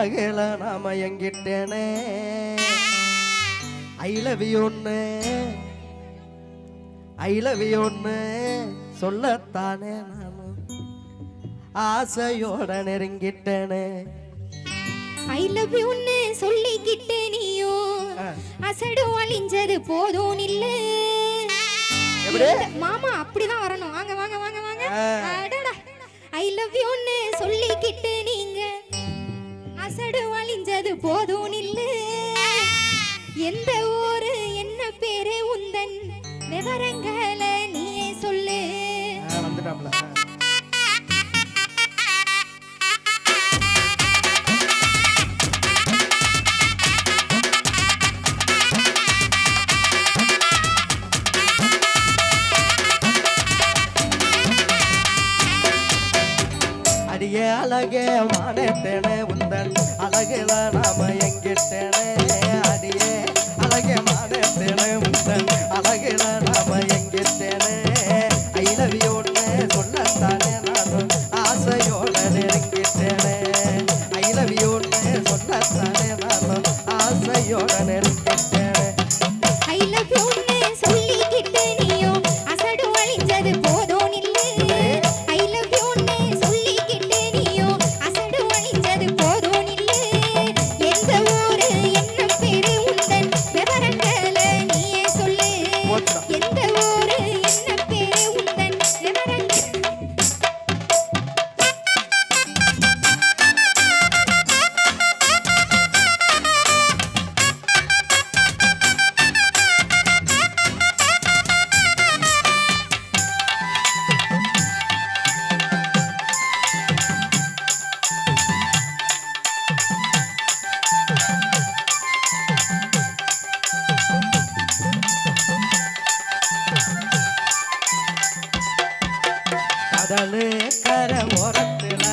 அழகில நான் மயங்கிட்டேனே I love யூன்னு I love யூன்னு சொல்லத்தானே நானும் ஆசையோட நெருங்கிட்டேனே. ஐ லவ் யூன்னு சொல்லிக்கிட்டே நீயோ. அசடு வழிஞ்சது போதும் இல்ல. மாமா அப்படிதான் வரணும். வாங்க வாங்க வாங்க வாங்க. ஐ லவ் யூ யூன்னு சொல்லிக்கிட்டு எந்த மானத்தேனே உந்தன் அழகுல நாம எங்கிட்டேனே அடியே. அழகே கடலு கரை ஓரத்தில்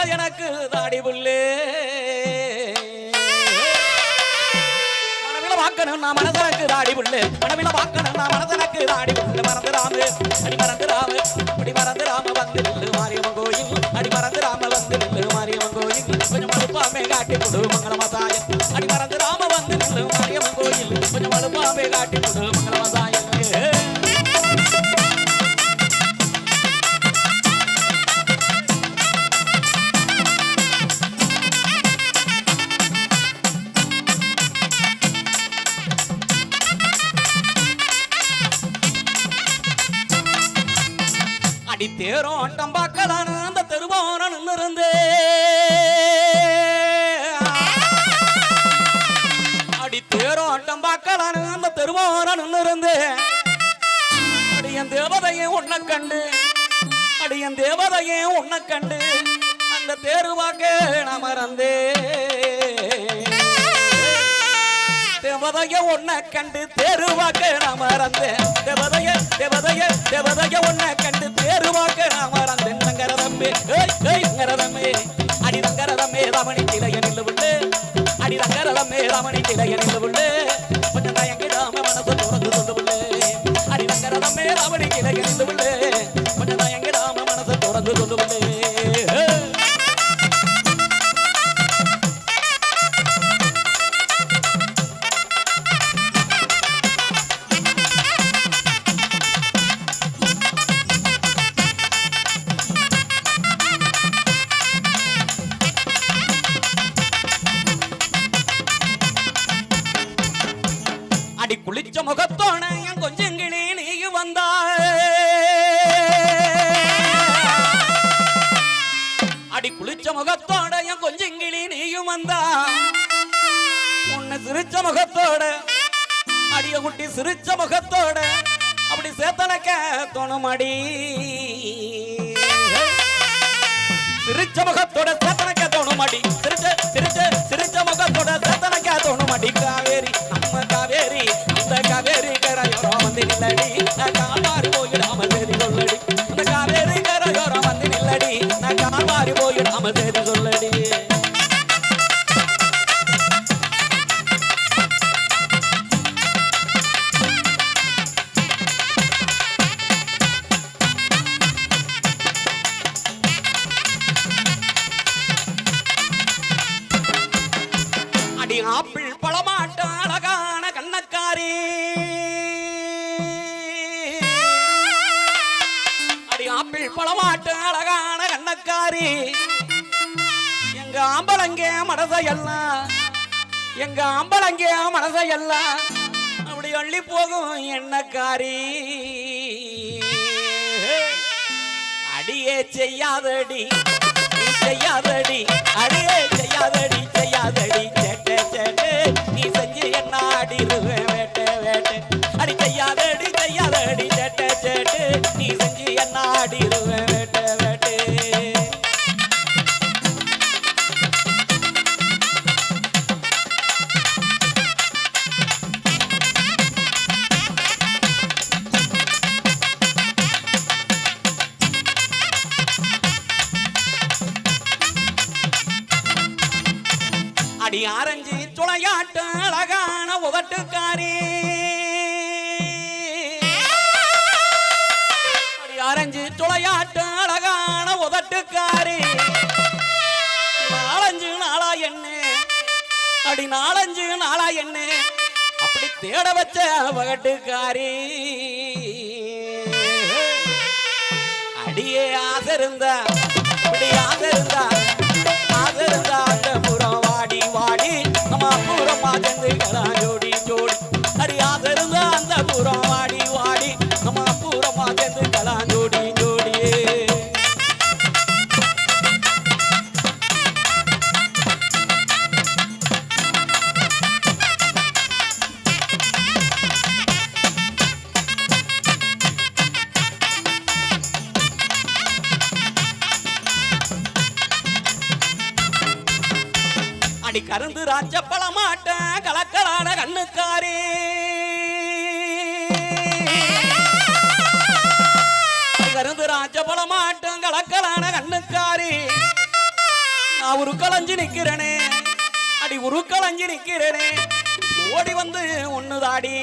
இந்த எனக்கு தாடி புள்ளே மனவில நான் மனசனக்கு தாடி புள்ளு மனவில வாக்கணும் நான் மனசனக்கு தாடி புள்ளு மறந்து ராமு அடி மறந்து ராமு அடி மறந்து ராம வந்து நில்லு. மாரியம்மன் கோயில் அடி மறந்து ராம வந்து நில்லு. மாரியம்மன் கோயில் கொஞ்சம் மழுப்பாமே காட்டி கொடு. மங்களமசாயம் அடி மறந்து ராம வந்து நில்லு. மாரியம்மன் கோயில் கொஞ்சம் மழுப்பாமே காட்டி கொடு. அடி தேரோட்டம் ஆட்டம் பார்க்கலான்னு அந்த தெருவோர நின்று இருந்து அடி தேரோட்டம் ஆட்டம் பார்க்கலான்னு அந்த தெருவோர நின்று இருந்து அடி என் தேவதையே உன்னை கண்டு அடி என் தேவதையே உன்னை கண்டு அந்த தேருவாக்க நான் மறந்தே. தேவதைய உன்னை கண்டு தேருவாக்க நான் மறந்தேன் தேவதைய தேவதைய தேவதைய உன்னை அடி மேலாமணி ரமணி உள்ளே சிரிச்ச முகத்தோட. அடிய குட்டி சிரிச்ச முகத்தோட. அப்படி சேத்தனக்க தோணுமடி. சிரிச்ச முகத்தோட சேத்தனக்க தோணுமடி. சிரிச்ச சிரிச்ச கண்ணக்காரி அடி ஆப்பிள் பழமாட்டு அழகான கண்ணக்காரி. எங்க ஆம்பளங்கே மனசையெல்லாம் எங்க ஆம்பளங்கே மனசையெல்லாம் அப்படி அள்ளி போகும் எண்ணக்காரி. அடியே செய்யாதடி செய்யாதடி அடியே செய்யாதடி செய்யாதடி. நீ செஞ்சு என்னாடி வேட்டை வேட்டை. அடி செய்யாதடி செய்யாதடி நாலஞ்சு நாளா என்ன அப்படி தேட வச்ச வகட்டுக்காரி. அடியே ஆசை இருந்தா அப்படி ஆசை இருந்தா ஆசை இருந்தா அந்த கருந்து ராஜ கலக்கலான கண்ணுக்காரி. கருந்து ராஜப்பழ மாட்டம் கலக்கலான கண்ணுக்காரி. நான் ஒரு கலஞ்சி நிக்கிறனே அடி ஒரு கலஞ்சி நிக்கிறனே. ஓடி வந்து ஒண்ணுதாடி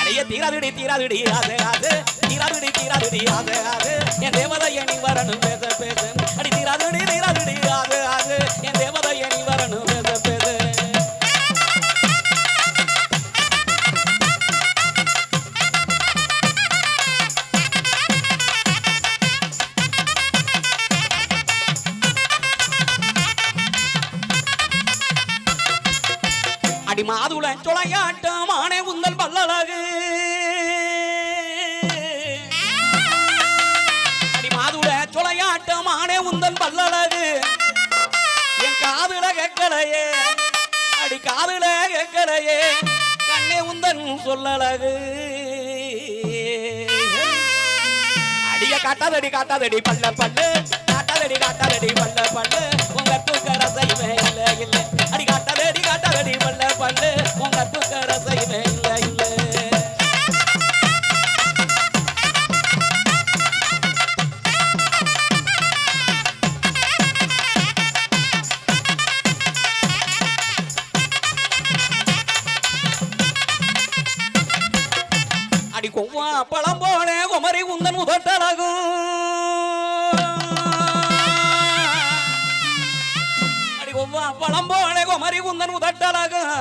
அடைய தீராதுடி தீராதுடி அது அது தீராதுடி தீராதுடி அது அது என் தேவதைய நீ வரணும் பேச பேச. அடி தீராதுடி தீராதுடி அது சொலையாட்டம் உந்தன் பல்லழகு. என் காதுல கேட்கலையே. அடி காதுல கேட்கலையே. கண்ணே உந்தன் சொல்லழகு. அடிய காட்டாதடி காட்டாதடி பல்ல பல்லு. காட்டாதடி காட்டாதடி பல்ல பல்லு. கொவ்வா பழம் போல குமரி உந்தன் உதட்டழகும் அடி பழம் போல குமரி உந்தன் உதட்டழகும்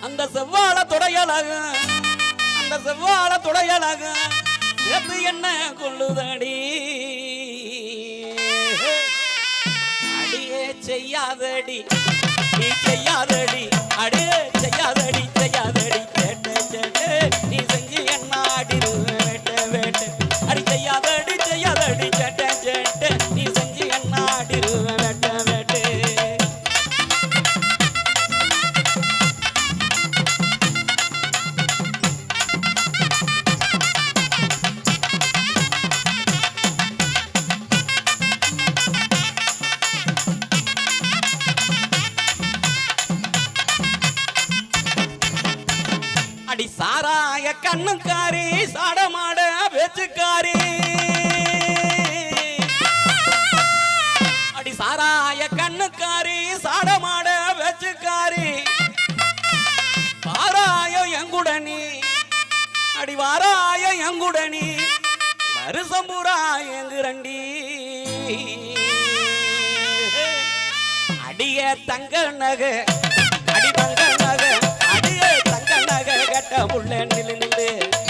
அந்த செவ்வாழ துடையழகும் அந்த செவ்வாழ துடையழகும் எது என்ன கொள்ளுதடி? அடியே செய்யாதடி. நாய கண்ணுக்காரி சாடமாட பேச்சுக்காரி. அடி சாராய கண்ணுக்காரி சாடமாட பேச்சுக்காரி. வாராய எங்குடனி அடி வாராய எங்குடனி வருஷம் பூரா எங்குரண்டி அடிய தங்க நகை அடி தங்க கட்ட முள்ள நில்லு நில்லு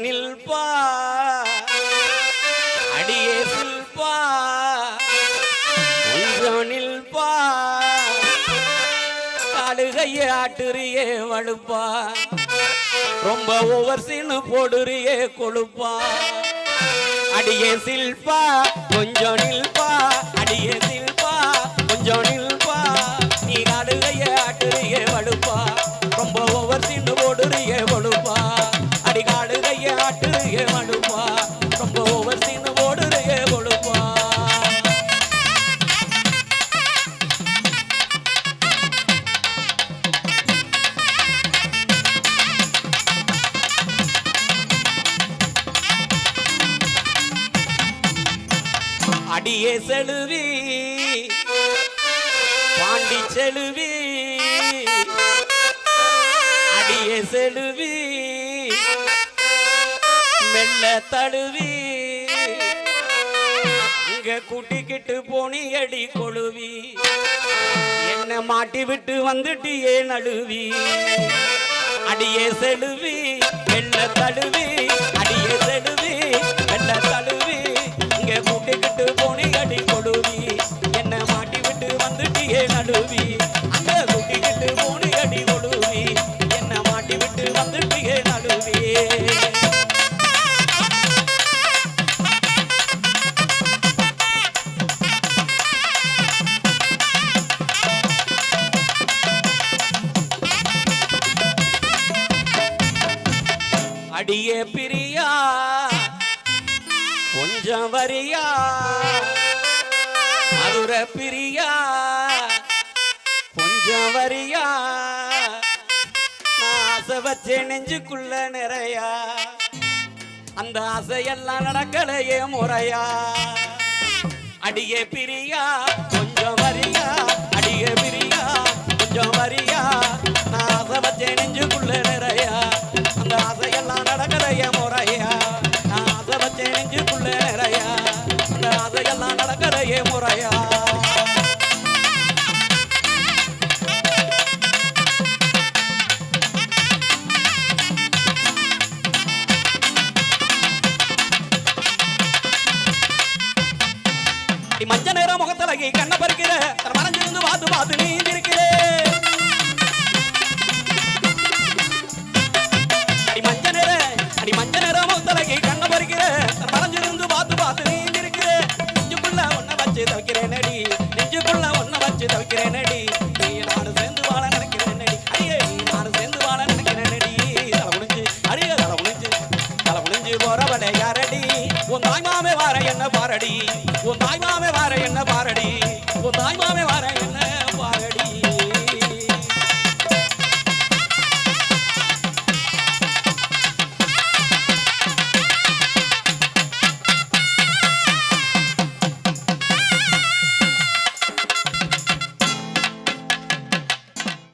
நில்பா அடியே சில்பா கொஞ்சம் நில்பா காடுகைய ஆட்டுறியே வழுப்பா ரொம்ப ஓவர் சீனு போடுறியே கொழுப்பா அடியே சில்பா கொஞ்சம் நில்பா. அடியே செழுவி. பாண்டி செழுவி. அடியே செழுவி. மெல்ல தழுவி. இங்க கூட்டிக்கிட்டு போனி அடி கொழுவி. என்ன மாட்டி விட்டு வந்துட்டியே நழுவி. அடியே செழுவி வெள்ள தழுவி. அடியே செலுவி அடியே பிரியா கொஞ்சம் வரியா மதுர பிரியா கொஞ்சம் வரியா நான் ஆசை வச்சே நெஞ்சுக்குள்ள நிறையா. அந்த ஆசையெல்லாம் நடக்கலையே முறையா. அடியே பிரியா நெஞ்சுக்குள்ள